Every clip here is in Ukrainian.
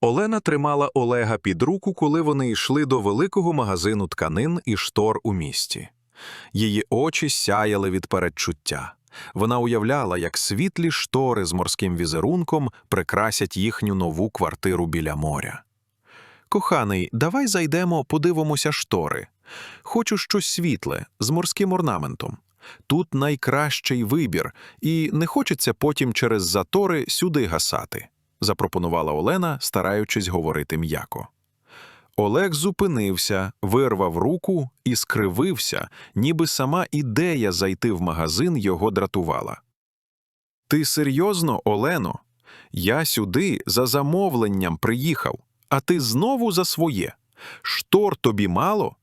Олена тримала Олега під руку, коли вони йшли до великого магазину тканин і штор у місті. Її очі сяяли від передчуття. Вона уявляла, як світлі штори з морським візерунком прикрасять їхню нову квартиру біля моря. Коханий, давай зайдемо, подивимося штори. Хочу щось світле, з морським орнаментом. Тут найкращий вибір, і не хочеться потім через затори сюди гасати, запропонувала Олена, стараючись говорити м'яко. Олег зупинився, вирвав руку і скривився, ніби сама ідея зайти в магазин його дратувала. Ти серйозно, Олено? Я сюди за замовленням приїхав, а ти знову за своє. Штор тобі мало?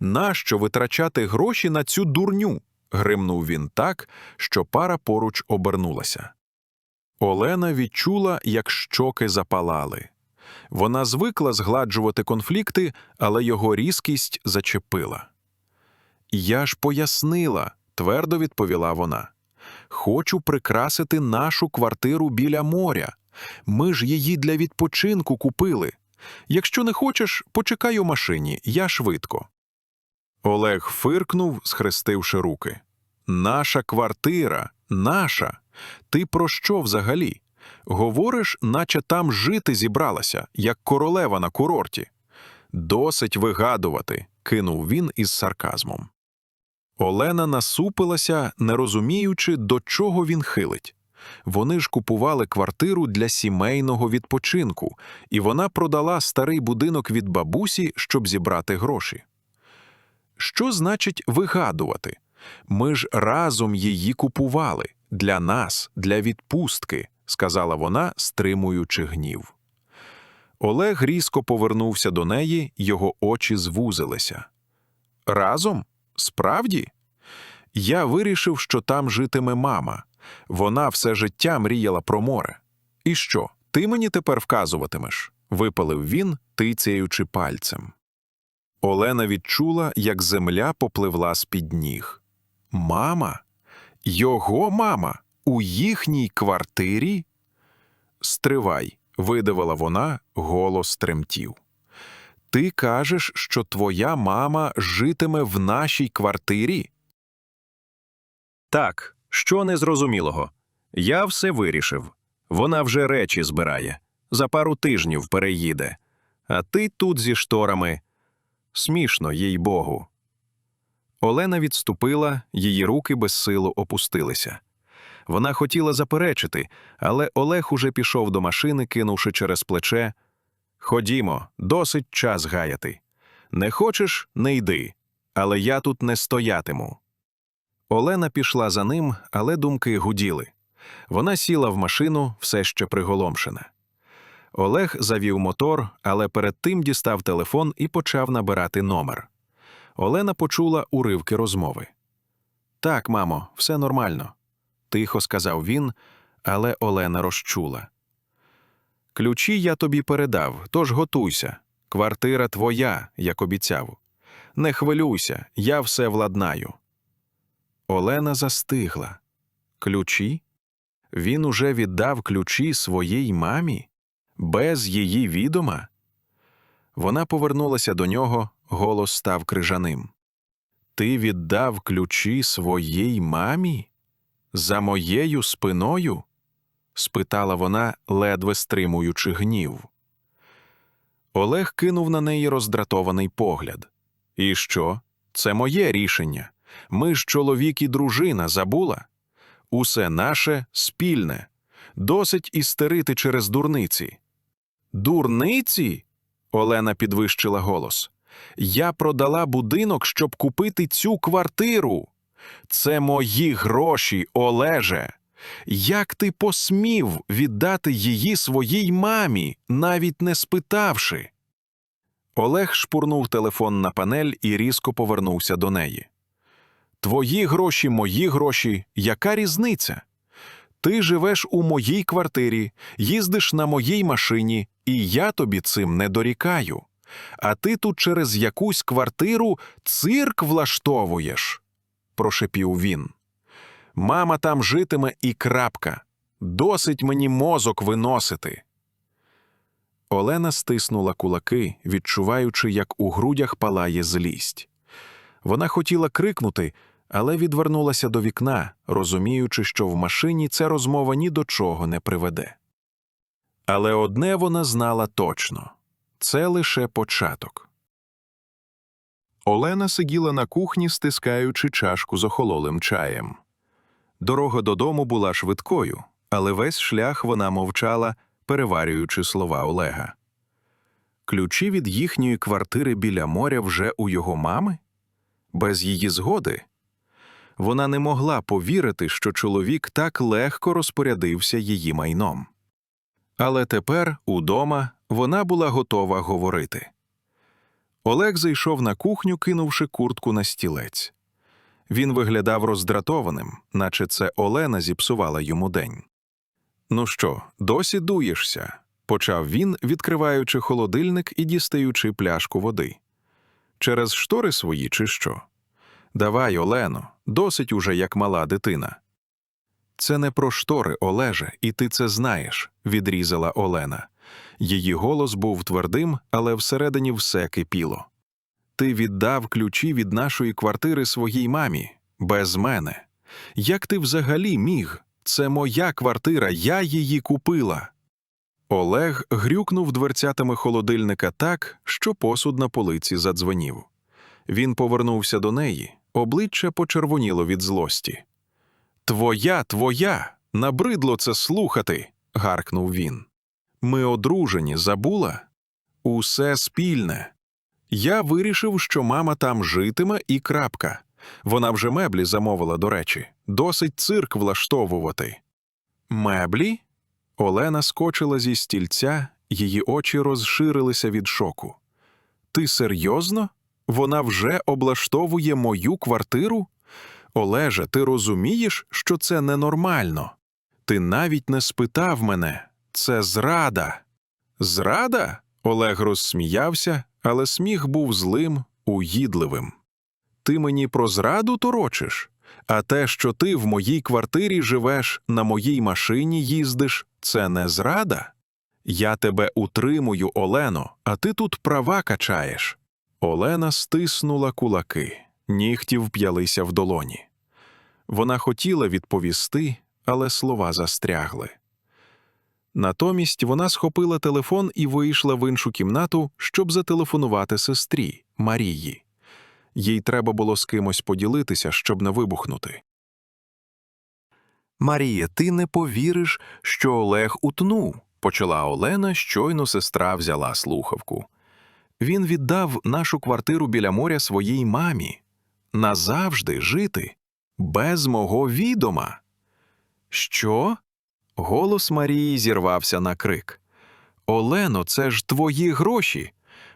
Нащо витрачати гроші на цю дурню? гримнув він так, що пара поруч обернулася. Олена відчула, як щоки запалали. Вона звикла згладжувати конфлікти, але його різкість зачепила. Я ж пояснила, твердо відповіла вона. Хочу прикрасити нашу квартиру біля моря. Ми ж її для відпочинку купили. Якщо не хочеш, почекай у машині, я швидко. Олег фиркнув, схрестивши руки. Наша квартира, наша. Ти про що взагалі? Говориш, наче там жити зібралася, як королева на курорті. Досить вигадувати, кинув він із сарказмом. Олена насупилася, не розуміючи, до чого він хилить. Вони ж купували квартиру для сімейного відпочинку, і вона продала старий будинок від бабусі, щоб зібрати гроші. Що значить вигадувати? Ми ж разом її купували для нас, для відпустки, сказала вона, стримуючи гнів. Олег різко повернувся до неї, його очі звузилися. Разом? Справді? Я вирішив, що там житиме мама. Вона все життя мріяла про море. І що, ти мені тепер вказуватимеш? випалив він, тицяючи пальцем. Олена відчула, як земля попливла з-під ніг. Мама? Його мама? У їхній квартирі? Стривай, видавила вона, голос тремтів. Ти кажеш, що твоя мама житиме в нашій квартирі? Так, що незрозумілого. Я все вирішив. Вона вже речі збирає. За пару тижнів переїде. А ти тут зі шторами. Смішно, їй богу. Олена відступила, її руки безсилу опустилися. Вона хотіла заперечити, але Олег уже пішов до машини, кинувши через плече Ходімо, досить час гаяти. Не хочеш не йди, але я тут не стоятиму. Олена пішла за ним, але думки гуділи. Вона сіла в машину, все ще приголомшена. Олег завів мотор, але перед тим дістав телефон і почав набирати номер. Олена почула уривки розмови. Так, мамо, все нормально, тихо сказав він, але Олена розчула. Ключі я тобі передав, тож готуйся. Квартира твоя, як обіцяв. Не хвилюйся, я все владнаю. Олена застигла. Ключі? Він уже віддав ключі своїй мамі? Без її відома? Вона повернулася до нього, голос став крижаним. Ти віддав ключі своїй мамі? За моєю спиною? спитала вона, ледве стримуючи гнів. Олег кинув на неї роздратований погляд. І що? Це моє рішення. Ми ж чоловік і дружина забула. Усе наше спільне. Досить істерити через дурниці. Дурниці? Олена підвищила голос. Я продала будинок, щоб купити цю квартиру. Це мої гроші, Олеже. Як ти посмів віддати її своїй мамі, навіть не спитавши? Олег шпурнув телефон на панель і різко повернувся до неї. Твої гроші, мої гроші, яка різниця? Ти живеш у моїй квартирі, їздиш на моїй машині, і я тобі цим не дорікаю. А ти тут через якусь квартиру цирк влаштовуєш, прошепів він. Мама там житиме і крапка. Досить мені мозок виносити. Олена стиснула кулаки, відчуваючи, як у грудях палає злість. Вона хотіла крикнути, але відвернулася до вікна, розуміючи, що в машині ця розмова ні до чого не приведе. Але одне вона знала точно це лише початок. Олена сиділа на кухні, стискаючи чашку з охололим чаєм. Дорога додому була швидкою, але весь шлях вона мовчала, переварюючи слова Олега. Ключі від їхньої квартири біля моря вже у його мами? Без її згоди? Вона не могла повірити, що чоловік так легко розпорядився її майном. Але тепер, удома, вона була готова говорити. Олег зайшов на кухню, кинувши куртку на стілець. Він виглядав роздратованим, наче це Олена зіпсувала йому день. Ну що, досі дуєшся? почав він, відкриваючи холодильник і дістаючи пляшку води. Через штори свої, чи що? Давай, Олено, досить уже як мала дитина. Це не про штори, Олеже, і ти це знаєш, відрізала Олена. Її голос був твердим, але всередині все кипіло. Ти віддав ключі від нашої квартири своїй мамі, без мене. Як ти взагалі міг? Це моя квартира, я її купила. Олег грюкнув дверцятами холодильника так, що посуд на полиці задзвонів. Він повернувся до неї, обличчя почервоніло від злості. Твоя, твоя, набридло це слухати, гаркнув він. Ми одружені, забула? Усе спільне. Я вирішив, що мама там житиме і крапка. Вона вже меблі замовила, до речі, досить цирк влаштовувати. Меблі? Олена скочила зі стільця, її очі розширилися від шоку. Ти серйозно? Вона вже облаштовує мою квартиру? Олеже, ти розумієш, що це ненормально? Ти навіть не спитав мене. Це зрада. Зрада? Олег розсміявся, але сміх був злим, уїдливим. Ти мені про зраду торочиш? А те, що ти в моїй квартирі живеш, на моїй машині їздиш, це не зрада? Я тебе утримую, Олено, а ти тут права качаєш. Олена стиснула кулаки, нігті вп'ялися в долоні. Вона хотіла відповісти, але слова застрягли. Натомість вона схопила телефон і вийшла в іншу кімнату, щоб зателефонувати сестрі Марії. Їй треба було з кимось поділитися, щоб не вибухнути. Марія, ти не повіриш, що Олег утнув, почала Олена, щойно сестра взяла слухавку. Він віддав нашу квартиру біля моря своїй мамі. Назавжди жити, без мого відома. Що? Голос Марії зірвався на крик. Олено, це ж твої гроші.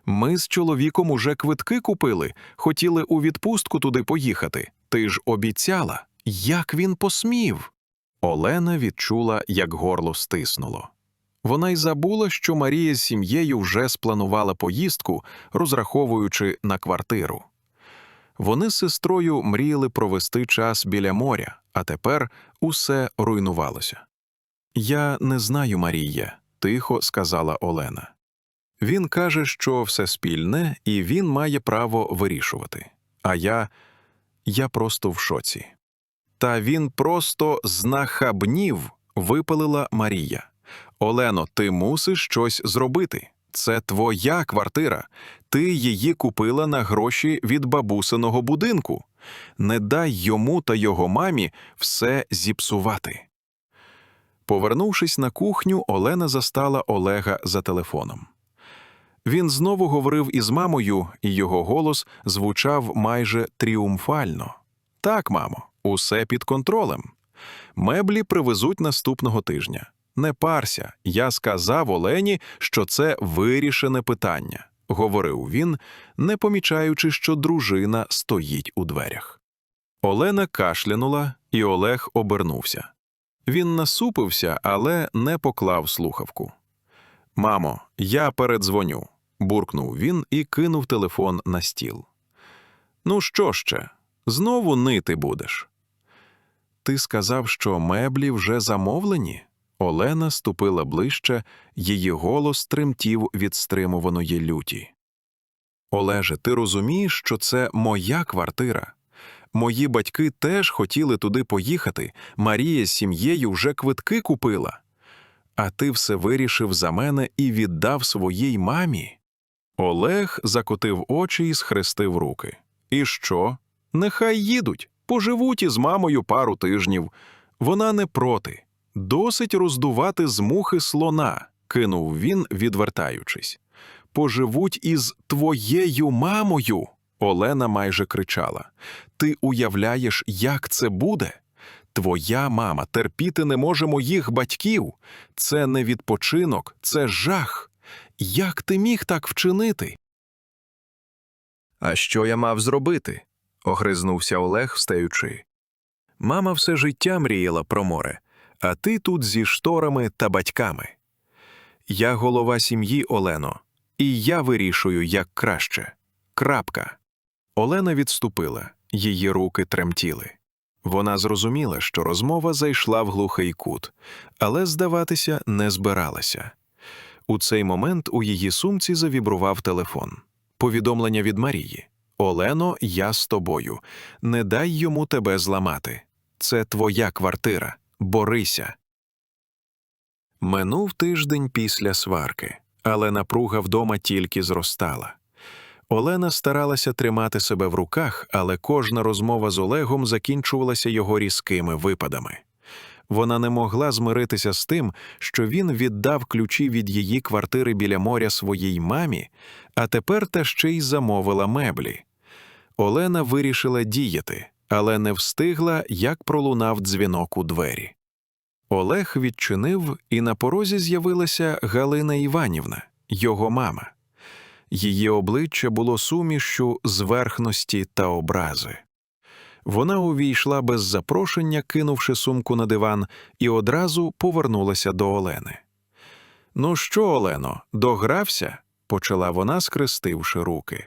Ми з чоловіком уже квитки купили, хотіли у відпустку туди поїхати. Ти ж обіцяла, як він посмів. Олена відчула, як горло стиснуло. Вона й забула, що Марія з сім'єю вже спланувала поїздку, розраховуючи на квартиру. Вони з сестрою мріяли провести час біля моря, а тепер усе руйнувалося. Я не знаю, Марія, тихо сказала Олена. Він каже, що все спільне, і він має право вирішувати. А я. я просто в шоці. Та він просто знахабнів, випалила Марія. Олено, ти мусиш щось зробити. Це твоя квартира. Ти її купила на гроші від бабусиного будинку. Не дай йому та його мамі все зіпсувати. Повернувшись на кухню, Олена застала Олега за телефоном. Він знову говорив із мамою, і його голос звучав майже тріумфально. Так, мамо, усе під контролем. Меблі привезуть наступного тижня. Не парся, я сказав Олені, що це вирішене питання, говорив він, не помічаючи, що дружина стоїть у дверях. Олена кашлянула, і Олег обернувся. Він насупився, але не поклав слухавку. Мамо, я передзвоню, буркнув він і кинув телефон на стіл. Ну, що ще? Знову нити будеш. Ти сказав, що меблі вже замовлені? Олена ступила ближче, її голос тремтів від стримуваної люті. Олеже, ти розумієш, що це моя квартира? Мої батьки теж хотіли туди поїхати. Марія з сім'єю вже квитки купила. А ти все вирішив за мене і віддав своїй мамі. Олег закотив очі і схрестив руки. І що? Нехай їдуть, поживуть із мамою пару тижнів. Вона не проти. Досить роздувати з мухи слона, кинув він, відвертаючись. Поживуть із твоєю мамою. Олена майже кричала. Ти уявляєш, як це буде? Твоя мама терпіти не може моїх батьків. Це не відпочинок, це жах. Як ти міг так вчинити? А що я мав зробити? огризнувся Олег, встаючи. Мама все життя мріяла про море, а ти тут зі шторами та батьками. Я голова сім'ї Олено, і я вирішую, як краще. Крапка. Олена відступила, її руки тремтіли. Вона зрозуміла, що розмова зайшла в глухий кут, але здаватися не збиралася. У цей момент у її сумці завібрував телефон. Повідомлення від Марії. Олено, я з тобою. Не дай йому тебе зламати. Це твоя квартира. Борися. Минув тиждень після сварки, але напруга вдома тільки зростала. Олена старалася тримати себе в руках, але кожна розмова з Олегом закінчувалася його різкими випадами. Вона не могла змиритися з тим, що він віддав ключі від її квартири біля моря своїй мамі, а тепер та ще й замовила меблі. Олена вирішила діяти, але не встигла, як пролунав дзвінок у двері. Олег відчинив, і на порозі з'явилася Галина Іванівна, його мама. Її обличчя було сумішчю зверхності та образи. Вона увійшла без запрошення, кинувши сумку на диван, і одразу повернулася до Олени. Ну що, Олено, догрався? почала вона, скрестивши руки.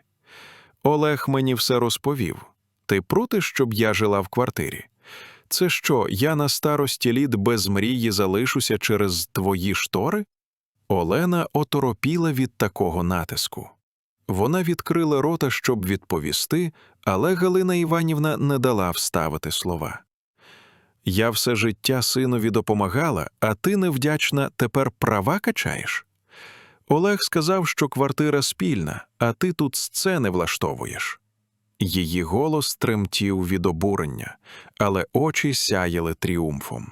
Олег мені все розповів. Ти проти, щоб я жила в квартирі? Це що, я на старості літ без мрії залишуся через твої штори? Олена оторопіла від такого натиску. Вона відкрила рота, щоб відповісти, але Галина Іванівна не дала вставити слова. Я все життя синові допомагала, а ти невдячна тепер права качаєш? Олег сказав, що квартира спільна, а ти тут сцени влаштовуєш. Її голос тремтів від обурення, але очі сяяли тріумфом.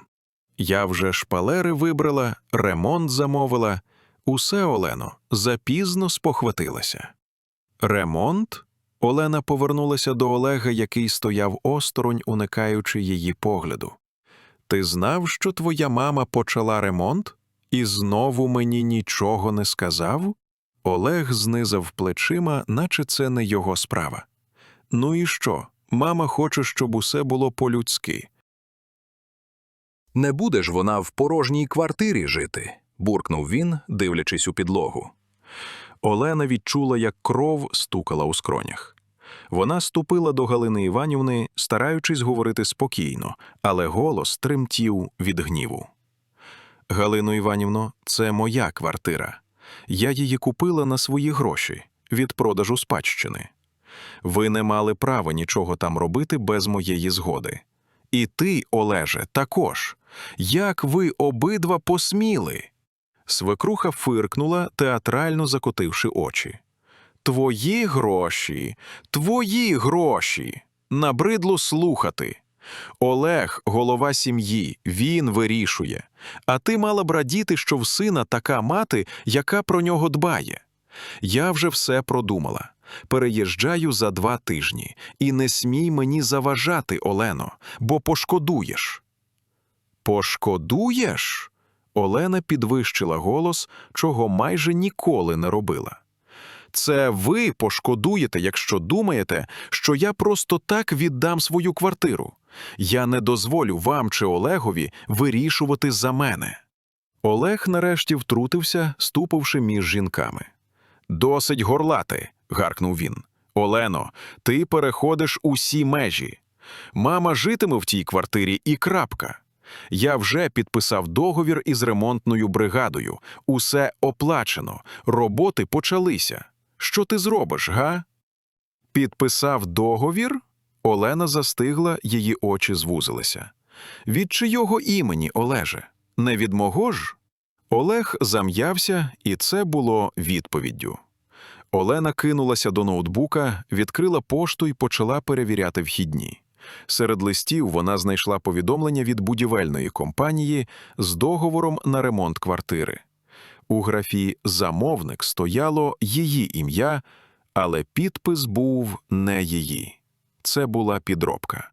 Я вже шпалери вибрала, ремонт замовила. Усе, Олено, запізно спохватилася. Ремонт? Олена повернулася до Олега, який стояв осторонь, уникаючи її погляду. Ти знав, що твоя мама почала ремонт? І знову мені нічого не сказав? Олег знизав плечима, наче це не його справа. Ну і що? Мама хоче, щоб усе було по-людськи. Не буде ж вона в порожній квартирі жити, буркнув він, дивлячись у підлогу. Олена відчула, як кров стукала у скронях. Вона ступила до Галини Іванівни, стараючись говорити спокійно, але голос тремтів від гніву. Галино Іванівно, це моя квартира. Я її купила на свої гроші від продажу спадщини. Ви не мали права нічого там робити без моєї згоди. І ти, Олеже, також. Як ви обидва посміли? Свекруха фиркнула, театрально закотивши очі. Твої гроші, твої гроші. Набридло слухати. Олег, голова сім'ї, він вирішує. А ти мала б радіти, що в сина така мати, яка про нього дбає. Я вже все продумала. Переїжджаю за два тижні, і не смій мені заважати, Олено, бо пошкодуєш. Пошкодуєш? Олена підвищила голос, чого майже ніколи не робила. Це ви пошкодуєте, якщо думаєте, що я просто так віддам свою квартиру. Я не дозволю вам чи Олегові вирішувати за мене. Олег нарешті втрутився, ступивши між жінками. Досить горлати, гаркнув він. Олено, ти переходиш усі межі. Мама житиме в тій квартирі і крапка. Я вже підписав договір із ремонтною бригадою. Усе оплачено, роботи почалися. Що ти зробиш, га? Підписав договір? Олена застигла, її очі звузилися. Від чийого імені, Олеже? Не від мого ж? Олег зам'явся, і це було відповіддю. Олена кинулася до ноутбука, відкрила пошту і почала перевіряти вхідні. Серед листів вона знайшла повідомлення від будівельної компанії з договором на ремонт квартири. У графі Замовник стояло її ім'я, але підпис був не її. Це була підробка.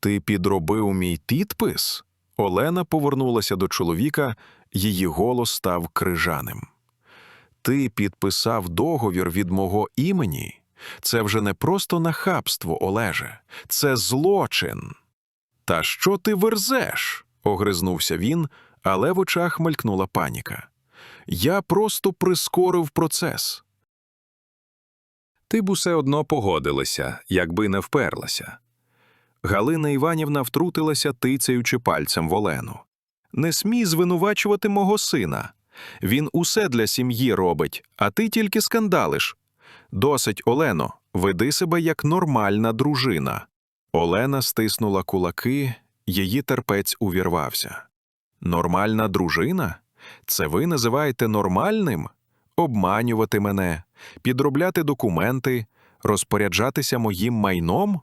Ти підробив мій підпис? Олена повернулася до чоловіка, її голос став крижаним. Ти підписав договір від мого імені? Це вже не просто нахабство, Олеже, це злочин. Та що ти верзеш? огризнувся він, але в очах мелькнула паніка. Я просто прискорив процес. Ти б усе одно погодилася, якби не вперлася. Галина Іванівна втрутилася, тицяючи пальцем в Олену. Не смій звинувачувати мого сина. Він усе для сім'ї робить, а ти тільки скандалиш. Досить, Олено, веди себе як нормальна дружина. Олена стиснула кулаки, її терпець увірвався. Нормальна дружина? Це ви називаєте нормальним? Обманювати мене, підробляти документи, розпоряджатися моїм майном?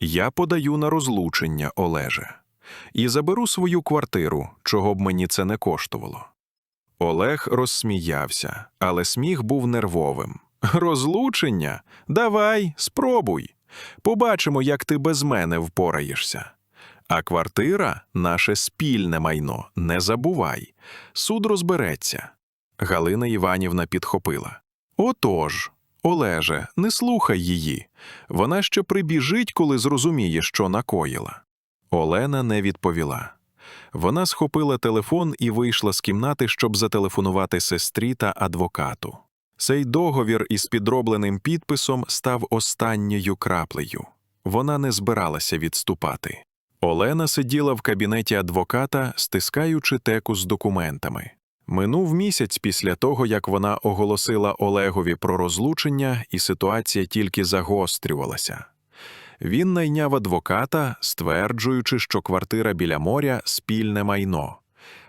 Я подаю на розлучення, Олеже, і заберу свою квартиру, чого б мені це не коштувало. Олег розсміявся, але сміх був нервовим. Розлучення? Давай, спробуй. Побачимо, як ти без мене впораєшся. А квартира наше спільне майно, не забувай. Суд розбереться. Галина Іванівна підхопила. Отож, Олеже, не слухай її. Вона ще прибіжить, коли зрозуміє, що накоїла. Олена не відповіла. Вона схопила телефон і вийшла з кімнати, щоб зателефонувати сестрі та адвокату. Цей договір із підробленим підписом став останньою краплею. Вона не збиралася відступати. Олена сиділа в кабінеті адвоката, стискаючи теку з документами. Минув місяць після того, як вона оголосила Олегові про розлучення, і ситуація тільки загострювалася. Він найняв адвоката, стверджуючи, що квартира біля моря спільне майно.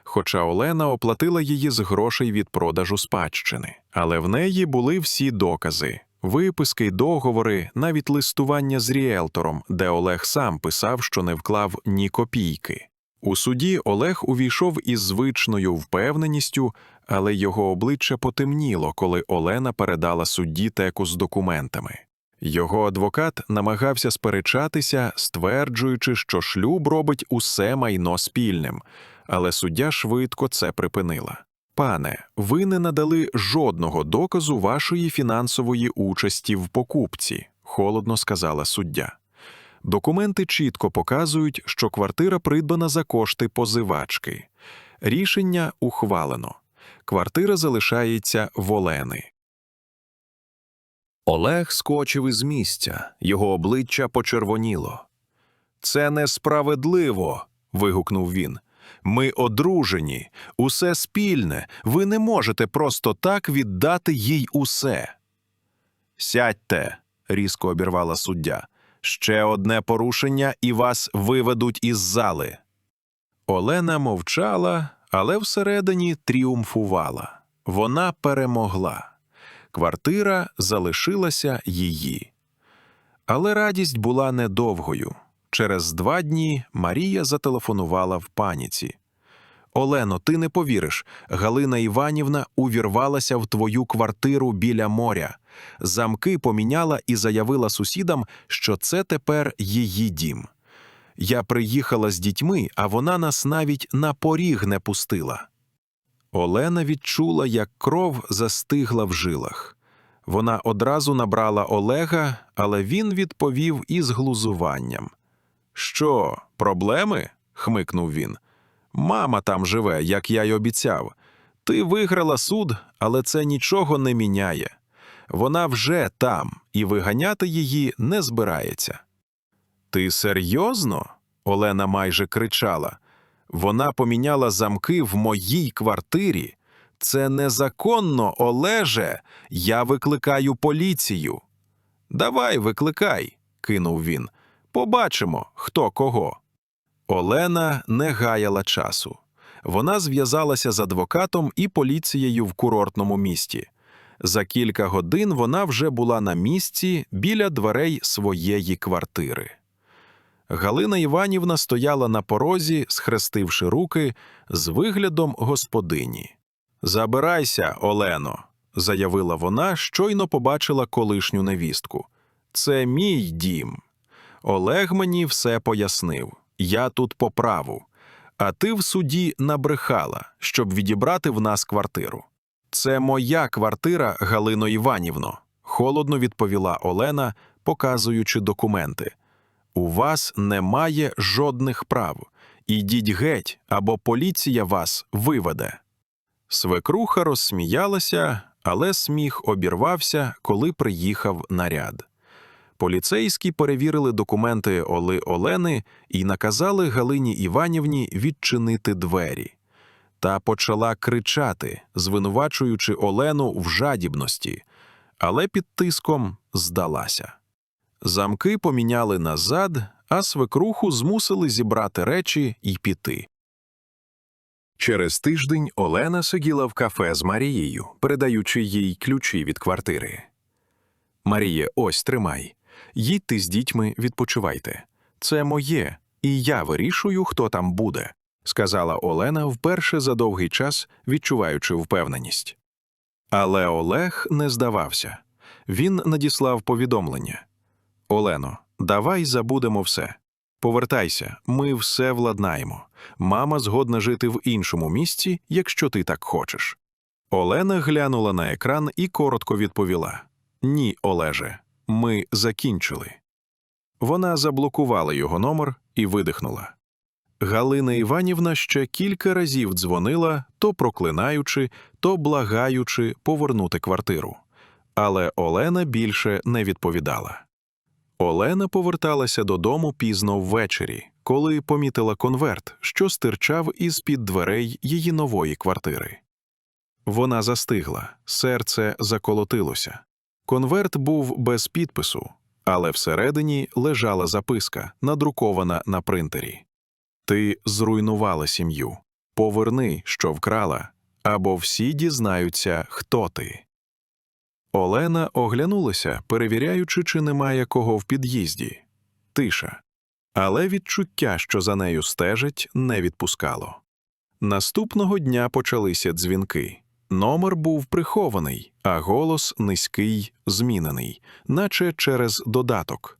Хоча Олена оплатила її з грошей від продажу спадщини, але в неї були всі докази. Виписки, договори, навіть листування з ріелтором, де Олег сам писав, що не вклав ні копійки. У суді Олег увійшов із звичною впевненістю, але його обличчя потемніло, коли Олена передала судді теку з документами. Його адвокат намагався сперечатися, стверджуючи, що шлюб робить усе майно спільним, але суддя швидко це припинила. Пане, ви не надали жодного доказу вашої фінансової участі в покупці, холодно сказала суддя. Документи чітко показують, що квартира придбана за кошти позивачки. Рішення ухвалено. Квартира залишається в Олени. Олег скочив із місця, його обличчя почервоніло. Це несправедливо. вигукнув він. Ми одружені, усе спільне, ви не можете просто так віддати їй усе. Сядьте, різко обірвала суддя. Ще одне порушення, і вас виведуть із зали. Олена мовчала, але всередині тріумфувала. Вона перемогла. Квартира залишилася її. Але радість була недовгою. Через два дні Марія зателефонувала в паніці. Олено, ти не повіриш, Галина Іванівна увірвалася в твою квартиру біля моря. Замки поміняла і заявила сусідам, що це тепер її дім. Я приїхала з дітьми, а вона нас навіть на поріг не пустила. Олена відчула, як кров застигла в жилах. Вона одразу набрала Олега, але він відповів із глузуванням. Що, проблеми? хмикнув він. Мама там живе, як я й обіцяв. Ти виграла суд, але це нічого не міняє. Вона вже там, і виганяти її не збирається. Ти серйозно? Олена майже кричала. Вона поміняла замки в моїй квартирі. Це незаконно, Олеже. Я викликаю поліцію. Давай, викликай, кинув він. Побачимо, хто кого. Олена не гаяла часу. Вона зв'язалася з адвокатом і поліцією в курортному місті. За кілька годин вона вже була на місці біля дверей своєї квартири. Галина Іванівна стояла на порозі, схрестивши руки, з виглядом господині. Забирайся, Олено, заявила вона, щойно побачила колишню невістку. Це мій дім. Олег мені все пояснив. Я тут по праву. А ти в суді набрехала, щоб відібрати в нас квартиру. Це моя квартира, Галино Іванівно, холодно відповіла Олена, показуючи документи. У вас немає жодних прав. Ідіть геть, або поліція вас виведе. Свекруха розсміялася, але сміх обірвався, коли приїхав наряд. Поліцейські перевірили документи Оли Олени і наказали Галині Іванівні відчинити двері. Та почала кричати, звинувачуючи Олену в жадібності, але під тиском здалася. Замки поміняли назад, а свекруху змусили зібрати речі і піти. Через тиждень Олена сиділа в кафе з Марією, передаючи їй ключі від квартири. Маріє, ось тримай. Їдьте з дітьми, відпочивайте. Це моє, і я вирішую, хто там буде, сказала Олена вперше за довгий час, відчуваючи впевненість. Але Олег не здавався. Він надіслав повідомлення. Олено, давай забудемо все. Повертайся, ми все владнаємо. Мама згодна жити в іншому місці, якщо ти так хочеш. Олена глянула на екран і коротко відповіла: Ні, Олеже, ми закінчили. Вона заблокувала його номер і видихнула. Галина Іванівна ще кілька разів дзвонила, то проклинаючи, то благаючи повернути квартиру. Але Олена більше не відповідала. Олена поверталася додому пізно ввечері, коли помітила конверт, що стирчав із під дверей її нової квартири. Вона застигла, серце заколотилося. Конверт був без підпису, але всередині лежала записка, надрукована на принтері. Ти зруйнувала сім'ю. Поверни, що вкрала, або всі дізнаються, хто ти. Олена оглянулася, перевіряючи, чи немає кого в під'їзді. Тиша. Але відчуття, що за нею стежить, не відпускало. Наступного дня почалися дзвінки. Номер був прихований, а голос низький, змінений, наче через додаток.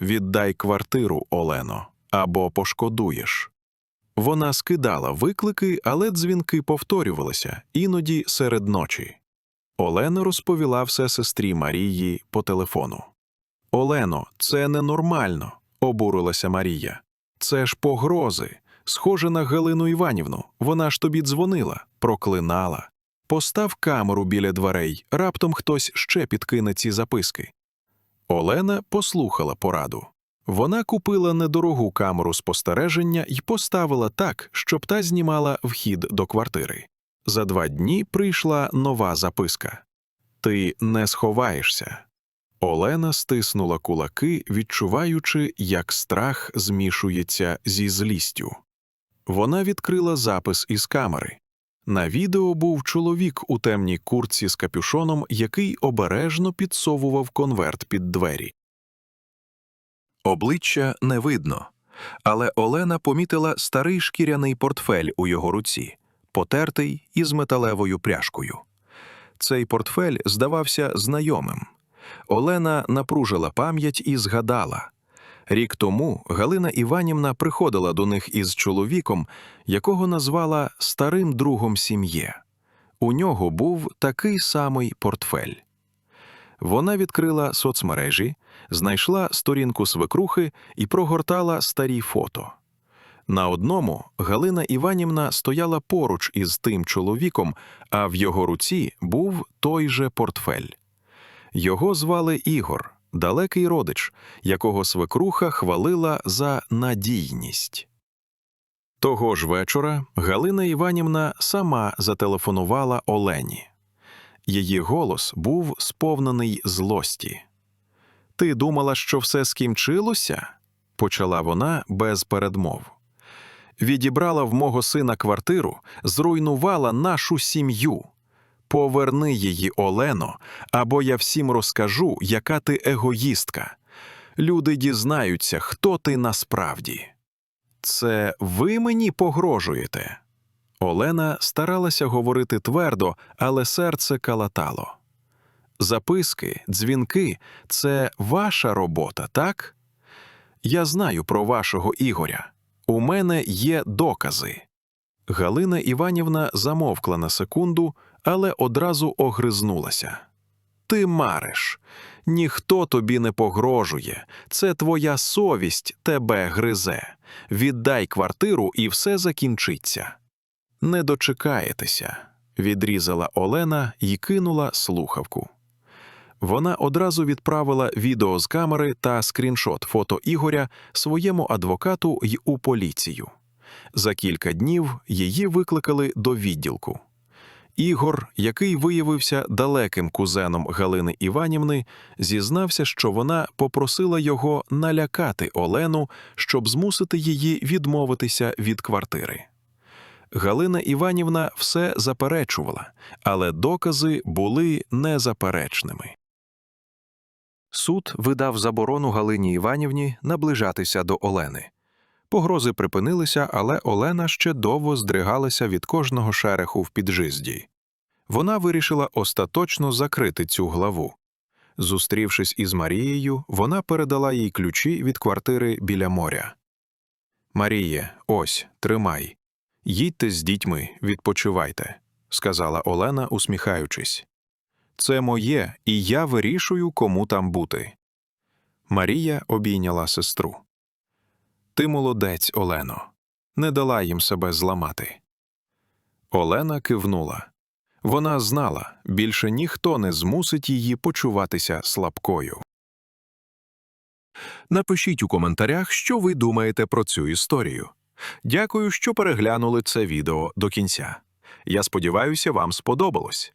Віддай квартиру, Олено, або пошкодуєш. Вона скидала виклики, але дзвінки повторювалися, іноді серед ночі. Олена розповіла все сестрі Марії по телефону. Олено, це ненормально, обурилася Марія. Це ж погрози. Схоже на Галину Іванівну. Вона ж тобі дзвонила, проклинала. Постав камеру біля дверей, раптом хтось ще підкине ці записки. Олена послухала пораду. Вона купила недорогу камеру спостереження і поставила так, щоб та знімала вхід до квартири. За два дні прийшла нова записка Ти не сховаєшся. Олена стиснула кулаки, відчуваючи, як страх змішується зі злістю. Вона відкрила запис із камери. На відео був чоловік у темній куртці з капюшоном, який обережно підсовував конверт під двері. Обличчя не видно, але Олена помітила старий шкіряний портфель у його руці, потертий із металевою пряжкою. Цей портфель здавався знайомим. Олена напружила пам'ять і згадала. Рік тому Галина Іванівна приходила до них із чоловіком, якого назвала старим другом сім'є. У нього був такий самий портфель. Вона відкрила соцмережі, знайшла сторінку свекрухи і прогортала старі фото. На одному Галина Іванівна стояла поруч із тим чоловіком, а в його руці був той же портфель. Його звали Ігор, далекий родич, якого свекруха хвалила за надійність. Того ж вечора Галина Іванівна сама зателефонувала Олені. Її голос був сповнений злості. Ти думала, що все скінчилося? почала вона без передмов. Відібрала в мого сина квартиру, зруйнувала нашу сім'ю. Поверни її, Олено, або я всім розкажу, яка ти егоїстка. Люди дізнаються, хто ти насправді. Це ви мені погрожуєте? Олена старалася говорити твердо, але серце калатало. Записки, дзвінки це ваша робота, так? Я знаю про вашого Ігоря. У мене є докази. Галина Іванівна замовкла на секунду, але одразу огризнулася. Ти мариш. Ніхто тобі не погрожує. Це твоя совість тебе гризе. Віддай квартиру, і все закінчиться. Не дочекаєтеся, відрізала Олена і кинула слухавку. Вона одразу відправила відео з камери та скріншот фото Ігоря своєму адвокату й у поліцію. За кілька днів її викликали до відділку. Ігор, який виявився далеким кузеном Галини Іванівни, зізнався, що вона попросила його налякати Олену, щоб змусити її відмовитися від квартири. Галина Іванівна все заперечувала, але докази були незаперечними. Суд видав заборону Галині Іванівні наближатися до Олени. Погрози припинилися, але Олена ще довго здригалася від кожного шереху в піджизді. Вона вирішила остаточно закрити цю главу. Зустрівшись із Марією, вона передала їй ключі від квартири біля моря. Маріє, ось, тримай. Їдьте з дітьми, відпочивайте, сказала Олена, усміхаючись. Це моє, і я вирішую, кому там бути. Марія обійняла сестру. Ти молодець, Олено. Не дала їм себе зламати. Олена кивнула. Вона знала, більше ніхто не змусить її почуватися слабкою. Напишіть у коментарях, що ви думаєте про цю історію. Дякую, що переглянули це відео до кінця. Я сподіваюся, вам сподобалось.